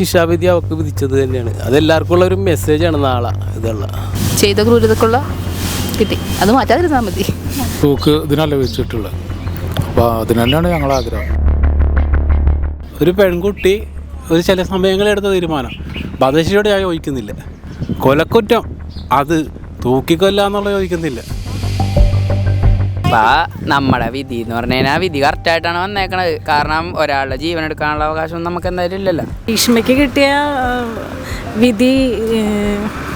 ശിക്ഷാവിധി അവർക്ക് വിധിച്ചത് തന്നെയാണ്. അതെല്ലാവർക്കും ഉള്ള ഒരു മെസ്സേജാണ് നാളെ ഇതുള്ള. ചെയ്ത ക്രൂരതക്കുള്ള കിട്ടി. അത് മാറ്റാതിരുന്നാൽ മതി. തൂക്ക് ഇതിനല്ല വെച്ചിട്ടുള്ളത് അപ്പോൾ അതിന് തന്നെയാണ് ഞങ്ങൾ ആഗ്രഹം. ഒരു പെൺകുട്ടി ഒരു ചില സമയങ്ങളിൽ എടുത്ത തീരുമാനം. വധശിയോട് ഞാൻ യോജിക്കുന്നില്ല. കൊലക്കുറ്റം. അത് തൂക്കിക്കൊല്ല എന്നുള്ള യോജിക്കുന്നില്ല. അപ്പൊ നമ്മുടെ വിധി എന്ന് പറഞ്ഞു കഴിഞ്ഞാൽ വിധി കറക്റ്റായിട്ടാണ് വന്നേക്കണത്. കാരണം ഒരാളുടെ ജീവൻ എടുക്കാനുള്ള അവകാശം നമുക്ക് എന്തായാലും ഇല്ലല്ലോ. ഭീഷ്മയ്ക്ക് കിട്ടിയ വിധി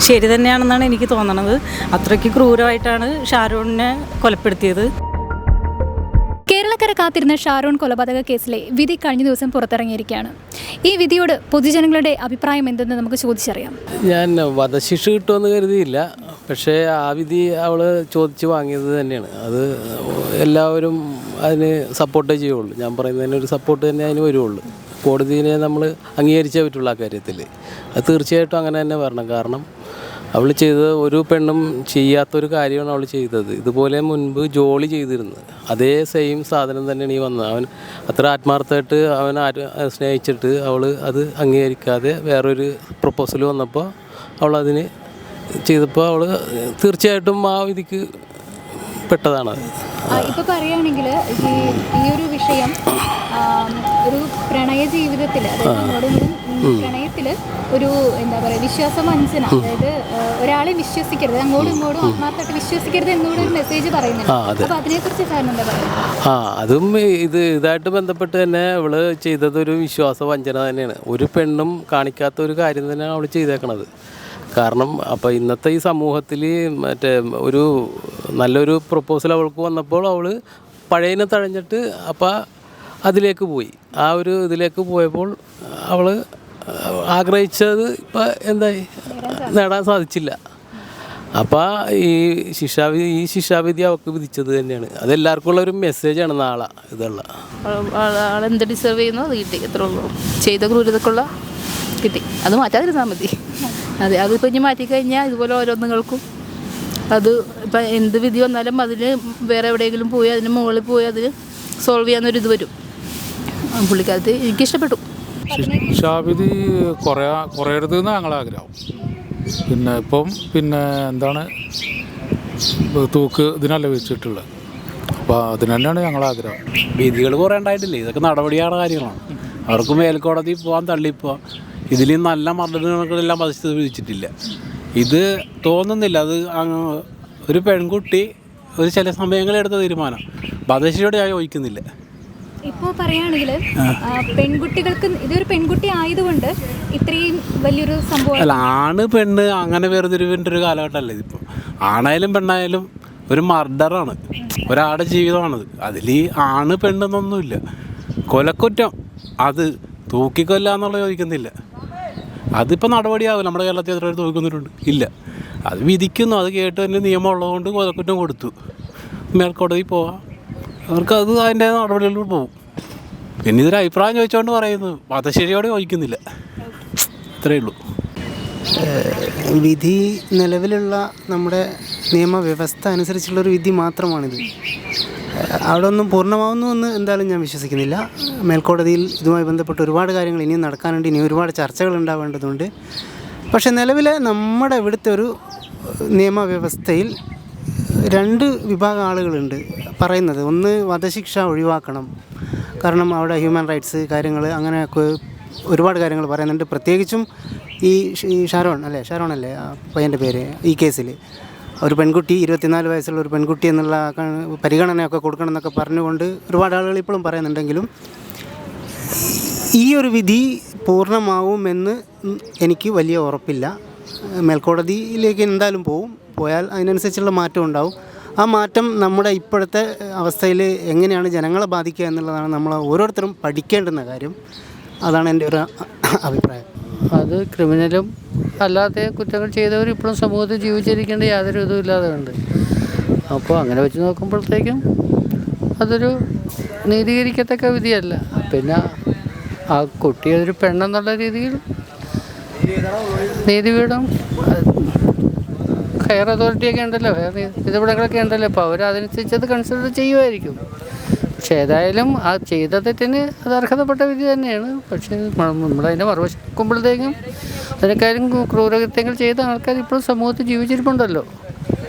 ശരി തന്നെയാണെന്നാണ് എനിക്ക് തോന്നണത്. അത്രയ്ക്ക് ക്രൂരമായിട്ടാണ് ഷാരൂണിനെ കൊലപ്പെടുത്തിയത്. കേരളക്കര കാത്തിരുന്ന ഷാരൂൺ കൊലപാതക കേസിലെ വിധി കഴിഞ്ഞ ദിവസം പുറത്തിറങ്ങിയിരിക്കുകയാണ്. ഈ വിധിയോട് പൊതുജനങ്ങളുടെ അഭിപ്രായം എന്തെന്ന് നമുക്ക് ചോദിച്ചറിയാം. ഞാൻ വധശിക്ഷ കിട്ടുമെന്ന് കരുതിയില്ല. പക്ഷേ ആ വിധി അവൾ ചോദിച്ച് വാങ്ങിയത് തന്നെയാണ്. അത് എല്ലാവരും അതിന് സപ്പോർട്ടേ ചെയ്യുള്ളൂ. ഞാൻ പറയുന്നതിന് ഒരു സപ്പോർട്ട് തന്നെ അതിന് വരുള്ളൂ. കോടതിയെ നമ്മൾ അംഗീകരിച്ചേ പറ്റുള്ളൂ ആ കാര്യത്തിൽ അത് തീർച്ചയായിട്ടും അങ്ങനെ തന്നെ വരണം. കാരണം അവൾ ചെയ്തത് ഒരു പെണ്ണും ചെയ്യാത്തൊരു കാര്യമാണ് അവൾ ചെയ്തത്. ഇതുപോലെ മുൻപ് ജോലി ചെയ്തിരുന്നത് അതേ സെയിം സാധനം തന്നെയാണ് ഈ വന്നത്. അവൻ അത്ര ആത്മാർത്ഥമായിട്ട് അവൻ സ്നേഹിച്ചിട്ട് അവൾ അത് അംഗീകരിക്കാതെ വേറൊരു പ്രപ്പോസൽ വന്നപ്പോൾ അവൾ അതിന് ചെയ്തപ്പോൾ അവൾ തീർച്ചയായിട്ടും ആ വിധിക്ക് പെട്ടതാണ്. ഇപ്പോൾ പറയുകയാണെങ്കിൽ ഈ ഈ ഒരു വിഷയം ഒരു പ്രണയ ജീവിതത്തിൽ പ്രണയത്തിൽ ഒരു എന്താ പറയുക വിശ്വാസവഞ്ചന അതായത് ഒരാളെ വിശ്വസിക്കരുത് അങ്ങോട്ടും ഇങ്ങോട്ടും ആത്മാർത്ഥമായിട്ട് വിശ്വസിക്കരുത് എന്നുകൂടെ ഒരു മെസ്സേജ് പറയുന്നുണ്ട്. അപ്പോൾ അതിനെക്കുറിച്ച് സാറിന് എന്താ പറയുക ആ അതും ഇത് ഇതായിട്ട് ബന്ധപ്പെട്ട് തന്നെ അവൾ ചെയ്തത് ഒരു വിശ്വാസ വഞ്ചന തന്നെയാണ്. ഒരു പെണ്ണും കാണിക്കാത്ത ഒരു കാര്യം തന്നെയാണ് അവൾ ചെയ്തേക്കണത്. കാരണം അപ്പോൾ ഇന്നത്തെ ഈ സമൂഹത്തിൽ മറ്റേ ഒരു നല്ലൊരു പ്രപ്പോസൽ അവൾക്ക് വന്നപ്പോൾ അവൾ പഴയനെ തഴഞ്ഞിട്ട് അപ്പോൾ അതിലേക്ക് പോയി. ആ ഒരു ഇതിലേക്ക് പോയപ്പോൾ അവൾ ആഗ്രഹിച്ചത് ഇപ്പം എന്തായി? നേടാൻ സാധിച്ചില്ല. അപ്പോൾ ഈ ശിക്ഷാവിധി ഈ ശിക്ഷാവിധി അവർക്ക് വിധിച്ചത് തന്നെയാണ്. അത് എല്ലാവർക്കും ഉള്ള ഒരു മെസ്സേജാണ് നാളെ ഇതുള്ള. ആളെന്ത് ഡിസേർവ് ചെയ്യുന്നു അത് കിട്ടി. ഉള്ളൂ ചെയ്ത ക്രൂരതക്കുള്ള കിട്ടി. അത് മാറ്റാതിരുന്നാൽ മതി. അതെ അതിപ്പോൾ ഇനി മാറ്റിക്കഴിഞ്ഞാൽ ഇതുപോലെ ഓരോന്നുകൾക്കും അത് ഇപ്പം എന്ത് വിധി വന്നാലും അതിന് വേറെ എവിടെയെങ്കിലും പോയി അതിന് മുകളിൽ പോയി അതിന് സോൾവ് ചെയ്യാനൊരു ഇത് വരും. പുള്ളിക്കാലത്ത് എനിക്കിഷ്ടപ്പെട്ടു. ശിക്ഷാവിധി കുറയാ കുറയരുത് എന്ന് ഞങ്ങളെ ആഗ്രഹം പിന്നെ ഇപ്പം പിന്നെ എന്താണ് തൂക്ക് ഇതിനല്ല വെച്ചിട്ടുള്ളത്. അപ്പോൾ അതിന് തന്നെയാണ് ഞങ്ങളെ ആഗ്രഹം വിധികൾ കുറേ ഉണ്ടായിട്ടില്ലേ? ഇതൊക്കെ നടപടിയാണ് കാര്യങ്ങളാണ്. അവർക്ക് മേൽക്കോടതി പോകാൻ തള്ളിപ്പോവാം. ഇതിൽ നല്ല മർദ്ദനങ്ങളെല്ലാം വിളിച്ചിട്ടില്ല ഇത് തോന്നുന്നില്ല. അത് ഒരു പെൺകുട്ടി ഒരു ചില സമയങ്ങളിൽ എടുത്ത തീരുമാനം. വധശിയോട് ഞാൻ യോജിക്കുന്നില്ല ഇപ്പോൾ പറയുകയാണെങ്കിൽ പെൺകുട്ടികൾക്ക് ഇതൊരു പെൺകുട്ടി ആയതുകൊണ്ട് ഇത്രയും വലിയൊരു സംഭവം അല്ല ആണ് പെണ്ണ് അങ്ങനെ വേർതിരിവിന്റെ ഒരു കാലഘട്ടമല്ലേ ഇതിപ്പോൾ ആണായാലും പെണ്ണായാലും ഒരു മർഡറാണ് ഒരാളുടെ ജീവിതമാണത്. അതിൽ ഈ ആണ് പെണ്ണെന്നൊന്നുമില്ല. കൊലക്കുറ്റം. അത് തൂക്കിക്കൊല്ല എന്നുള്ള ചോദിക്കുന്നില്ല. അതിപ്പോൾ നടപടിയാവും നമ്മുടെ കേരളത്തിൽ എത്ര പേര് തൂക്കുന്നവരുണ്ട് ഇല്ല. അത് വിധിക്കുന്നു. അത് കേട്ട് തന്നെ നിയമം ഉള്ളതുകൊണ്ട് കൊലക്കുറ്റം കൊടുത്തു. മേൽക്കോടതി പോവാം. അവർക്ക് അത് അതിന്റെ നടപടികളിലൂടെ പോകും പിന്നെ ഇതൊരു അഭിപ്രായം ചോദിച്ചുകൊണ്ട് പറയുന്നു. വധശരിയോട് ചോദിക്കുന്നില്ല ഇത്രയേ ഉള്ളൂ. വിധി നിലവിലുള്ള നമ്മുടെ നിയമവ്യവസ്ഥ അനുസരിച്ചുള്ളൊരു വിധി മാത്രമാണിത്. അവിടെ ഒന്നും പൂർണമാവുന്നു എന്ന് എന്തായാലും ഞാൻ വിശ്വസിക്കുന്നില്ല. മേൽക്കോടതിയിൽ ഇതുമായി ബന്ധപ്പെട്ട് ഒരുപാട് കാര്യങ്ങൾ ഇനിയും നടക്കാനുണ്ട്. ഇനി ഒരുപാട് ചർച്ചകൾ ഉണ്ടാവേണ്ടതുണ്ട്. പക്ഷേ നിലവിലെ നമ്മുടെ ഇവിടുത്തെ ഒരു നിയമവ്യവസ്ഥയിൽ രണ്ട് വിഭാഗം ആളുകളുണ്ട് പറയുന്നത്. ഒന്ന് വധശിക്ഷ ഒഴിവാക്കണം. കാരണം അവിടെ ഹ്യൂമൻ റൈറ്റ്സ് കാര്യങ്ങൾ അങ്ങനെയൊക്കെ ഒരുപാട് കാര്യങ്ങൾ പറയുന്നുണ്ട്. പ്രത്യേകിച്ചും ഈ ഷാരോൺ അല്ലേ? ഷാരോൺ അല്ലേ? പയ്യന്റെ പേര് ഈ കേസിൽ ഒരു പെൺകുട്ടി ഇരുപത്തിനാല് വയസ്സുള്ള ഒരു പെൺകുട്ടി എന്നുള്ള പരിഗണനയൊക്കെ കൊടുക്കണം എന്നൊക്കെ പറഞ്ഞുകൊണ്ട് ഒരുപാട് ആളുകൾ ഇപ്പോഴും പറയുന്നുണ്ടെങ്കിലും ഈ ഒരു വിധി പൂർണമാവുമെന്ന് എനിക്ക് വലിയ ഉറപ്പില്ല. മേൽക്കോടതിയിലേക്ക് എന്തായാലും പോവും. പോയാൽ അതിനനുസരിച്ചുള്ള മാറ്റം ഉണ്ടാവും. ആ മാറ്റം നമ്മുടെ ഇപ്പോഴത്തെ അവസ്ഥയിൽ എങ്ങനെയാണ് ജനങ്ങളെ ബാധിക്കുക എന്നുള്ളതാണ് നമ്മൾ ഓരോരുത്തരും പഠിക്കേണ്ടുന്ന കാര്യം. അതാണ് എന്റെ ഒരു അഭിപ്രായം. അത് ക്രിമിനലും അല്ലാത്ത കുറ്റങ്ങൾ ചെയ്തവർ ഇപ്പോഴും സമൂഹത്തിൽ ജീവിച്ചിരിക്കേണ്ട യാതൊരു ഇതും ഇല്ലാതെ ഉണ്ട്. അപ്പോൾ അങ്ങനെ വെച്ച് നോക്കുമ്പോഴത്തേക്കും അതൊരു നീതീകരിക്കത്തക്ക വിധിയല്ല. പിന്നെ ആ കുട്ടി ഒരു പെണ്ണെന്നുള്ള രീതിയിൽ നീതിപീഠം ഹയർ അതോറിറ്റിയൊക്കെ ഉണ്ടല്ലോ ഹയർ ഇതിവിടങ്ങളൊക്കെ ഉണ്ടല്ലോ. അപ്പോൾ അവർ അത് കൺസിഡർ ചെയ്യുമായിരിക്കും. പക്ഷേ ഏതായാലും ആ ചെയ്ത തെറ്റിന് അത് അർഹതപ്പെട്ട വിധി തന്നെയാണ്. പക്ഷേ നമ്മളതിനെ മറുവശം നോക്കുമ്പോഴത്തേക്കും അതിനേക്കാളും ക്രൂരകൃത്യങ്ങൾ ചെയ്ത ആൾക്കാർ ഇപ്പോഴും സമൂഹത്തിൽ ജീവിച്ചിരിപ്പുണ്ടല്ലോ.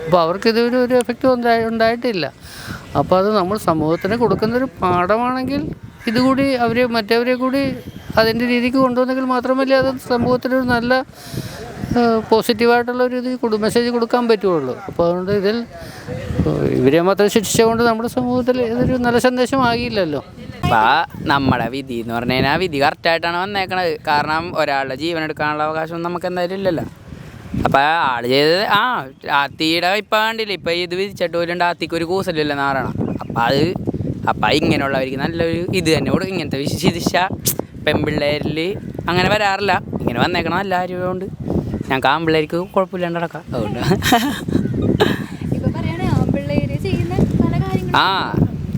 അപ്പോൾ അവർക്ക് ഇതൊരു ഒരു എഫക്റ്റ് ഉണ്ടായി ഉണ്ടായിട്ടില്ല. അപ്പോൾ അത് നമ്മൾ സമൂഹത്തിന് കൊടുക്കുന്നൊരു പാഠമാണെങ്കിൽ ഇതുകൂടി അവർ മറ്റവരെ കൂടി അതിന്റെ രീതിക്ക് കൊണ്ടുവന്നെങ്കിൽ മാത്രമല്ലേ അത് സമൂഹത്തിനൊരു നല്ല പോസിറ്റീവായിട്ടുള്ള ഒരു ഇത് കൊടു മെസ്സേജ് കൊടുക്കാൻ പറ്റുള്ളൂ. അപ്പോൾ അതുകൊണ്ട് ഇതിൽ ഇവരെ മാത്രം ശിക്ഷിച്ചുകൊണ്ട് നമ്മുടെ സമൂഹത്തിൽ ഇതൊരു നല്ല സന്ദേശമാകില്ലല്ലോ അപ്പോൾ നമ്മുടെ വിധി എന്ന് പറഞ്ഞു കഴിഞ്ഞാൽ വിധി കറക്റ്റായിട്ടാണ് വന്നേക്കണത്. കാരണം ഒരാളുടെ ജീവൻ എടുക്കാനുള്ള അവകാശം നമുക്ക് എന്തായാലും ഇല്ലല്ലോ. അപ്പോൾ ആൾ ചെയ്തത് ആ ആത്തിയുടെ ഇപ്പം കണ്ടില്ല ഇപ്പം ഇത് വിധിച്ചിട്ട് പോലും ആത്തിക്ക് ഒരു കൂസലില്ല പറയണം അപ്പം അത് അപ്പം ഇങ്ങനെയുള്ളവർക്ക് നല്ലൊരു ഇത് തന്നെ കൊടുക്കും ഇങ്ങനത്തെ വിശ പെമ്പിള്ളേരിൽ പെൺപിള്ളേരിൽ അങ്ങനെ വരാറില്ല. ഇങ്ങനെ വന്നേക്കണം എല്ലാവരും ആര്യമുണ്ട് ഞങ്ങൾക്ക് ആൺപിള്ളേർക്ക് കുഴപ്പമില്ലാണ്ട് നടക്കാം. അതുകൊണ്ട്. ആ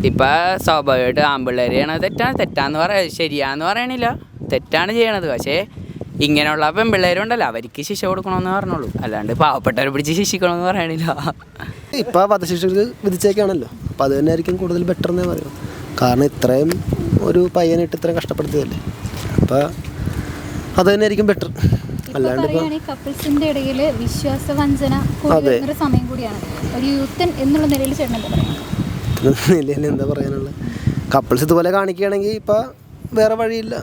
ഇപ്പം സ്വാഭാവികമായിട്ട് ആൺപിള്ളേർ ചെയ്യണത് തെറ്റാണ് തെറ്റാന്ന് പറയാ ശരിയാന്ന് പറയണില്ല. തെറ്റാണ് ചെയ്യണത്. പക്ഷേ ഇങ്ങനെയുള്ള പെൺപിള്ളേരുണ്ടല്ലോ അവർക്ക് ശിക്ഷ കൊടുക്കണമെന്ന് പറഞ്ഞോളൂ. അല്ലാണ്ട് പാവപ്പെട്ടവരെ പിടിച്ച് ശിക്ഷിക്കണമെന്ന് പറയണില്ല. ഇപ്പം വധശിക്ഷ വിധിച്ചേക്കാണല്ലോ. അപ്പം അത് തന്നെ ആയിരിക്കും കൂടുതൽ ബെറ്റർ എന്നേ പറയും കാരണം ഇത്രയും ഒരു പയ്യനിട്ട് ഇത്രയും കഷ്ടപ്പെടുത്തിയതല്ലേ. അപ്പോൾ അത് തന്നെ ആയിരിക്കും ബെറ്റർ കപ്പിൾസിന്റെ ഇടയിൽ വിശ്വാസവഞ്ചന സമയം കൂടിയാണ്. ഒരു യൂത്തൻ എന്നുള്ള നിലയിൽ ചേട്ടൻ എന്താ പറയാനുള്ളത് കപ്പിൾസ് ഇതുപോലെ കാണിക്കുകയാണെങ്കിൽ ഇപ്പൊ വേറെ വഴിയില്ല.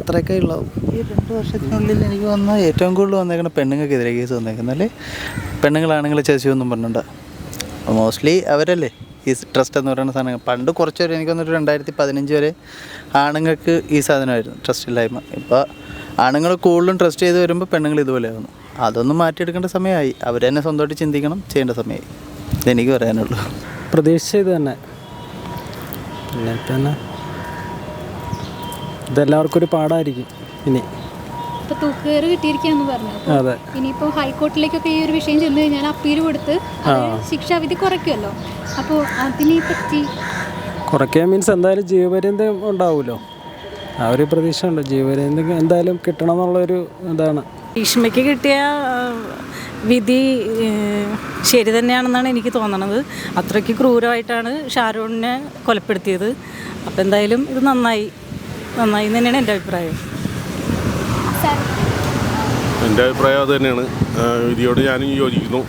അത്രയൊക്കെ ഉള്ളാവും. ഈ രണ്ട് വർഷത്തിനുള്ളിൽ എനിക്ക് വന്ന ഏറ്റവും കൂടുതൽ വന്നേക്കുന്ന പെണ്ണുങ്ങൾക്കെതിരെ കേസ് വന്നേക്കുന്നല്ലേ പെണ്ണുങ്ങളാണെങ്കിൽ ചേച്ചിയൊന്നും പറഞ്ഞിട്ടുണ്ട്. മോസ്റ്റ്ലി അവരല്ലേ? ഈ ട്രസ്റ്റ് എന്ന് പറയുന്ന സാധനം പണ്ട് കുറച്ച് വരെ എനിക്ക് ഒരു രണ്ടായിരത്തി പതിനഞ്ച് വരെ ആണുങ്ങൾക്ക് ഈ സാധനമായിരുന്നു. ട്രസ്റ്റ് ഇല്ലായ്മ. ഇപ്പോൾ ആണുങ്ങൾ കൂടുതലും ട്രസ്റ്റ് ചെയ്ത് വരുമ്പോൾ പെണ്ണുങ്ങൾ ഇതുപോലെ ആവുന്നു അതൊന്നും മാറ്റിയെടുക്കേണ്ട സമയമായി. അവർ തന്നെ സ്വന്തമായിട്ട് ചിന്തിക്കണം ചെയ്യേണ്ട സമയമായി. ഇതെനിക്ക് പറയാനുള്ളൂ. പ്രതീക്ഷിച്ചത് തന്നെ. പിന്നെ തന്നെ ഇതെല്ലാവർക്കും ഒരു പാടായിരിക്കും ഇനി. ഇപ്പൊ തൂക്കുകയറ് കിട്ടിയിരിക്കാന്ന് പറഞ്ഞു അപ്പൊ അതെ. ഇനിയിപ്പോ ഹൈക്കോർട്ടിലേക്കൊക്കെ ഈ ഒരു വിഷയം ചെന്ന് കഴിഞ്ഞാൽ അപ്പീൽ കൊടുത്ത് അത് ശിക്ഷാവിധി കുറയ്ക്കുമല്ലോ അപ്പോൾ അതിനെ പറ്റി കുറയ്ക്കാൻ മീൻസ് എന്തായാലും ജീവപര്യന്തം ഉണ്ടാവുമല്ലോ. ആ ഒരു പ്രതീക്ഷ ഉണ്ട് ജീവപര്യന്തം എന്തായാലും കിട്ടണം എന്നുള്ളൊരു ഇതാണ്. ഭീഷ്മയ്ക്ക് കിട്ടിയ വിധി ശരി തന്നെയാണെന്നാണ് എനിക്ക് തോന്നണത്. അത്രയ്ക്ക് ക്രൂരമായിട്ടാണ് ഷാരൂണിനെ കൊലപ്പെടുത്തിയത്. അപ്പോൾ എന്തായാലും ഇത് നന്നായി. നന്നായി എന്ന് തന്നെയാണ് എന്റെ അഭിപ്രായം. എന്റെ അഭിപ്രായം അത് തന്നെയാണ്. വിധിയോട് ഞാനും യോജിക്കുന്നു.